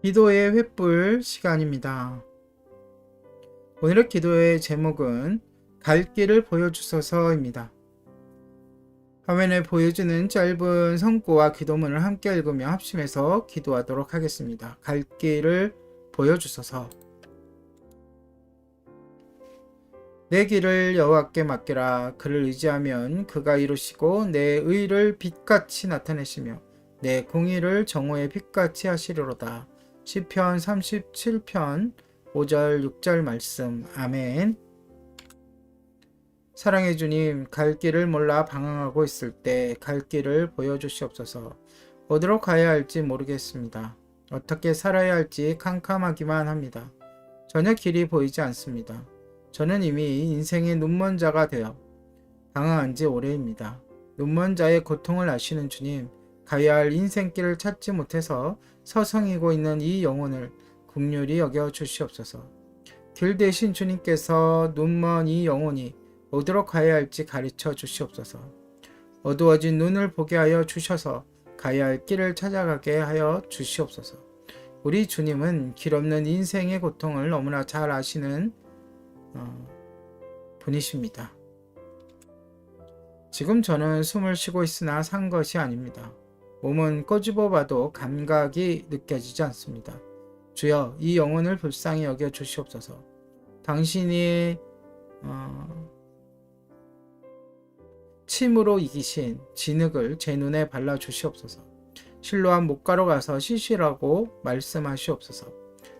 기도의 횃불 시간입니다. 오늘의 기도의 제목은 갈 길을 보여주소서입니다. 화면에 보여주는 짧은 성구와 기도문을 함께 읽으며 합심해서 기도하도록 하겠습니다. 갈 길을 보여주소서. 내 길을 여호와께 맡기라. 그를 의지하면 그가 이루시고 내 의를 빛같이 나타내시며 내 공의를 정오의 빛같이 하시리로다. 시편 37편 5절 6절 말씀. 아멘. 사랑해 주님, 갈 길을 몰라 방황하고 있을 때 갈 길을 보여주시옵소서. 어디로 가야 할지 모르겠습니다. 어떻게 살아야 할지 캄캄하기만 합니다. 전혀 길이 보이지 않습니다. 저는 이미 인생의 눈먼 자가 되어 방황한 지 오래입니다. 눈먼 자의 고통을 아시는 주님, 가야 할 인생길을 찾지 못해서 서성이고 있는 이 영혼을 국률이 여겨 주시옵소서. 길 대신 주님께서 눈먼 이 영혼이 어디로 가야 할지 가르쳐 주시옵소서. 어두워진 눈을 보게 하여 주셔서 가야 할 길을 찾아가게 하여 주시옵소서. 우리 주님은 길 없는 인생의 고통을 너무나 잘 아시는 어, 분이십니다. 지금 저는 숨을 쉬고 있으나 산 것이 아닙니다. 몸은 꼬집어 봐도 감각이 느껴지지 않습니다. 주여, 이 영혼을 불쌍히 여겨 주시옵소서. 당신이 어, 침으로 이기신 진흙을 제 눈에 발라 주시옵소서. 실로한 목가로 가서 쉬시라고 말씀하시옵소서.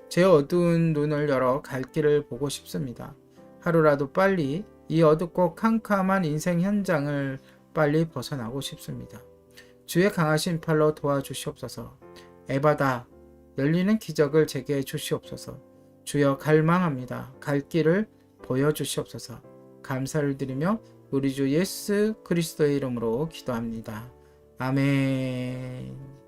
제 어두운 눈을 열어 갈 길을 보고 싶습니다. 하루라도 빨리 이 어둡고 캄캄한 인생 현장을 빨리 벗어나고 싶습니다. 주의 강하신 팔로 도와주시옵소서. 에바다 열리는 기적을 제게 주시옵소서. 주여 갈망합니다. 갈 길을 보여주시옵소서. 감사를 드리며 우리 주 예수 그리스도의 이름으로 기도합니다. 아멘.